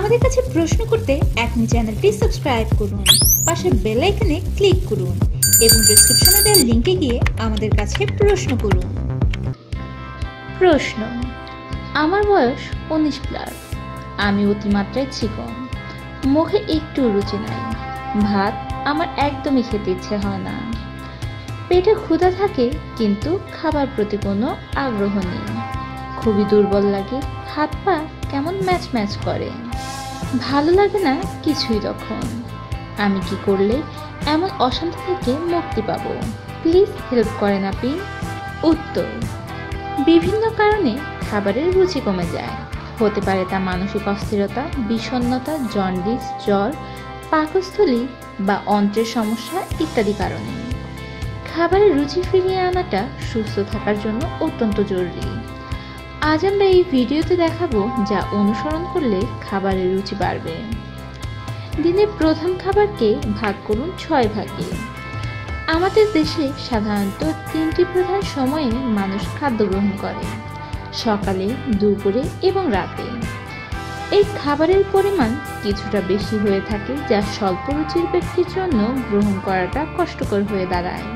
আমাদের কাছে প্রশ্ন করতে এখনই চ্যানেলটি সাবস্ক্রাইব করুন। পাশের বেল আইকনে ক্লিক করুন এবং ডেসক্রিপশনে দেওয়া লিংকে গিয়ে আমাদের কাছে প্রশ্ন করুন। প্রশ্ন, আমার বয়স উনিশ প্লাস আমি অতিমাত্রায় চিকন। মুখে একটু রুচি নাই। ভাত আমার একদমই খেতে ইচ্ছে হয় না। পেটে ক্ষুধা থাকে, কিন্তু খাবার প্রতি কোনো আগ্রহ নেই। খুবই দুর্বল লাগে। হাত পা কেমন ম্যাচ ম্যাচ করে। ভালো লাগে না কিছুই তখন। আমি কি করলে এমন অশান্তি থেকে মুক্তি পাবো? প্লিজ হেল্প করেন আপনি। উত্তর, বিভিন্ন কারণে খাবারের রুচি কমে যায়। হতে পারে তা মানসিক অস্থিরতা, বিষণ্ণতা জন্ডিস জ্বর, পাকস্থলী বা অন্ত্রের সমস্যা ইত্যাদি কারণে। খাবারের রুচি ফিরিয়ে আনাটা সুস্থ থাকার জন্য অত্যন্ত জরুরি। আজ আমরা এই ভিডিওতে দেখাবো যা অনুসরণ করলে খাবারের রুচি বাড়বে। দিনের প্রথম খাবারকে ভাগ করুন ছয় ভাগে। আমাদের দেশে সাধারণত তিনটি প্রধান সময়ে মানুষ খাদ্য গ্রহণ করে, সকালে, দুপুরে এবং রাতে। এই খাবারের পরিমাণ কিছুটা বেশি হয়ে থাকে যা স্বল্প রুচির ব্যক্তির জন্য গ্রহণ করাটা কষ্টকর হয়ে দাঁড়ায়।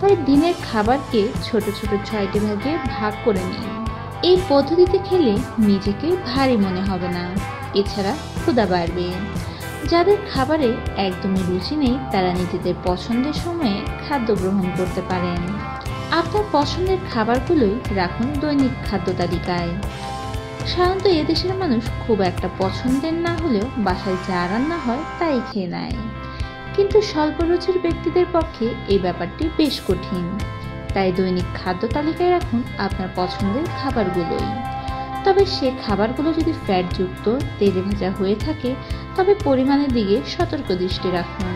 তাই দিনের খাবারকে ছোট ছোট ছয়টি ভাগে ভাগ করে নিন। এই পদ্ধতিতে খেলে নিজেকে ভারী মনে হবে না। এছাড়া ক্ষুদা বাড়বে। যাদের খাবারে একদমই রুচি নেই, তারা নিজেদের পছন্দের সময়ে খাদ্য গ্রহণ করতে পারেন। আপনার পছন্দের খাবারগুলোই রাখুন দৈনিক খাদ্য তালিকায়। সাধারণত এদেশের মানুষ খুব একটা পছন্দের না হলেও বাসায় যা রান্না হয় তাই খেয়ে নেয়। কিন্তু স্বল্প রুচির ব্যক্তিদের পক্ষে এই ব্যাপারটি বেশ কঠিন। তাই দৈনিক খাদ্য তালিকায় রাখুন আপনার পছন্দের খাবারগুলোই। তবে সে খাবারগুলো যদি ফ্যাটযুক্ত, তেলে ভাজা হয়ে থাকে, তবে পরিমাণের দিকে সতর্ক দৃষ্টি রাখুন।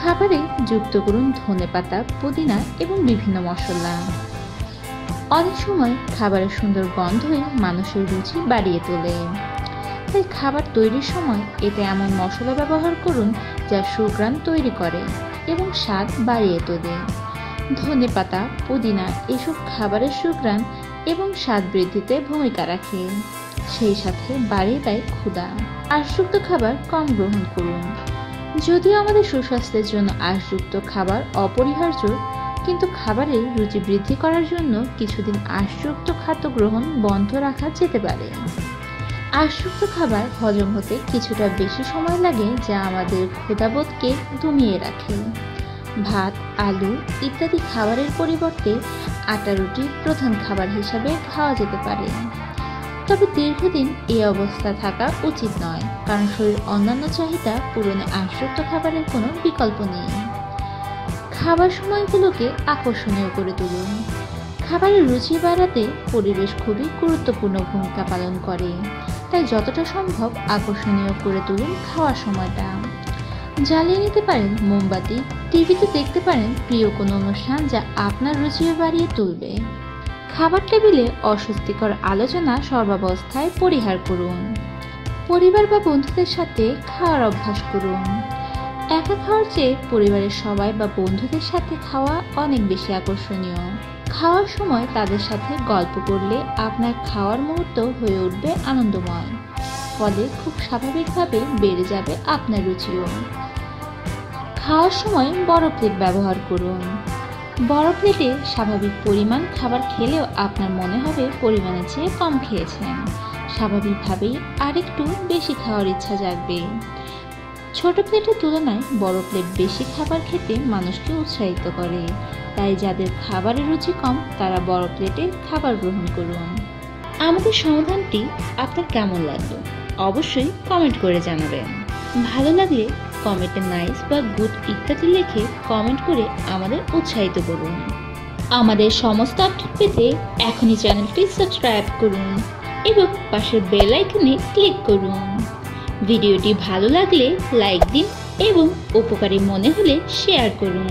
খাবারে যুক্ত করুন ধনে পাতা, পুদিনা এবং বিভিন্ন মশলা। অনেক সময় খাবারের সুন্দর গন্ধই মানুষের রুচি বাড়িয়ে তোলে। তাই খাবার তৈরির সময় এতে এমন মশলা ব্যবহার করুন যা সুগ্রাণ তৈরি করে এবং স্বাদ বাড়িয়ে তোলে। ধনে পাতা, পুদিনা এসব খাবারের সুগ্রাণ এবং স্বাদ বৃদ্ধিতে ভূমিকা রাখে। সেই সাথে বাড়িয়ে দেয় ক্ষুধা। আঁশযুক্ত খাবার কম গ্রহণ করুন। যদিও আমাদের সুস্বাস্থ্যের জন্য আঁশযুক্ত খাবার অপরিহার্য, কিন্তু খাবারের রুচি বৃদ্ধি করার জন্য কিছুদিন আঁশযুক্ত খাদ্য গ্রহণ বন্ধ রাখা যেতে পারে। আঁশযুক্ত খাবার হজম হতে কিছুটা বেশি সময় লাগে যা আমাদের ক্ষুধাবোধকে দমিয়ে রাখে। ভাত, আলু ইত্যাদি খাবারের পরিবর্তে আটা রুটি প্রধান খাবার হিসাবে খাওয়া যেতে পারে। তবে দীর্ঘদিন এই অবস্থা থাকা উচিত নয়, কারণ শরীর অন্যান্য চাহিদা পূরণে আঁশযুক্ত খাবারের কোনো বিকল্প নেই। খাবার সময়গুলোকে আকর্ষণীয় করে তুলুন। খাবারের রুচি বাড়াতে পরিবেশ খুবই গুরুত্বপূর্ণ ভূমিকা পালন করে, তাই যতটা সম্ভব আকর্ষণীয় করে তুলুন খাওয়ার সময়টা। জ্বালিয়ে নিতে পারেন মোমবাতি। টিভিতে দেখতে পারেন প্রিয় কোনো অনুষ্ঠান যা আপনার রুচিও বাড়িয়ে তুলবে। খাবার টেবিলে অস্বস্তিকর আলোচনা সর্বাবস্থায় পরিহার করুন। পরিবার বা বন্ধুদের সাথে খাওয়ার অভ্যাস করুন। একা খাওয়ার চেয়ে পরিবারের সবাই বা বন্ধুদের সাথে খাওয়া অনেক বেশি আকর্ষণীয়। খাওয়ার সময় তাদের সাথে গল্প করলে আপনার খাওয়ার মুহূর্ত হয়ে উঠবে আনন্দময়। ফলে খুব স্বাভাবিকভাবে বেড়ে যাবে আপনার রুচিও। খাওয়ার সময় বড় প্লেট ব্যবহার করুন। বড় প্লেটে স্বাভাবিক পরিমাণ খাবার খেলেও আপনার মনে হবে পরিমাণের চেয়ে কম খেয়েছেন। স্বাভাবিকভাবেই আরেকটু বেশি খাওয়ার ইচ্ছা জাগবে। ছোট প্লেটের তুলনায় বড় প্লেট বেশি খাবার খেতে মানুষকে উৎসাহিত করে। তাই যাদের খাবারের রুচি কম, তারা বড় প্লেটে খাবার গ্রহণ করুন। আমাদের সমাধানটি আপনার কেমন লাগল? অবশ্যই কমেন্ট করে জানাবেন। ভালো লাগলে কমেন্টে নাইস বা গুড ইত্যাদি লিখে কমেন্ট করে আমাদের উৎসাহিত করুন। আমাদের সমস্ত আপডেট পেতে এখনই চ্যানেলটি সাবস্ক্রাইব করুন এবং পাশের বেল আইকনে ক্লিক করুন। ভিডিওটি ভালো লাগলে লাইক দিন এবং উপকারী মনে হলে শেয়ার করুন।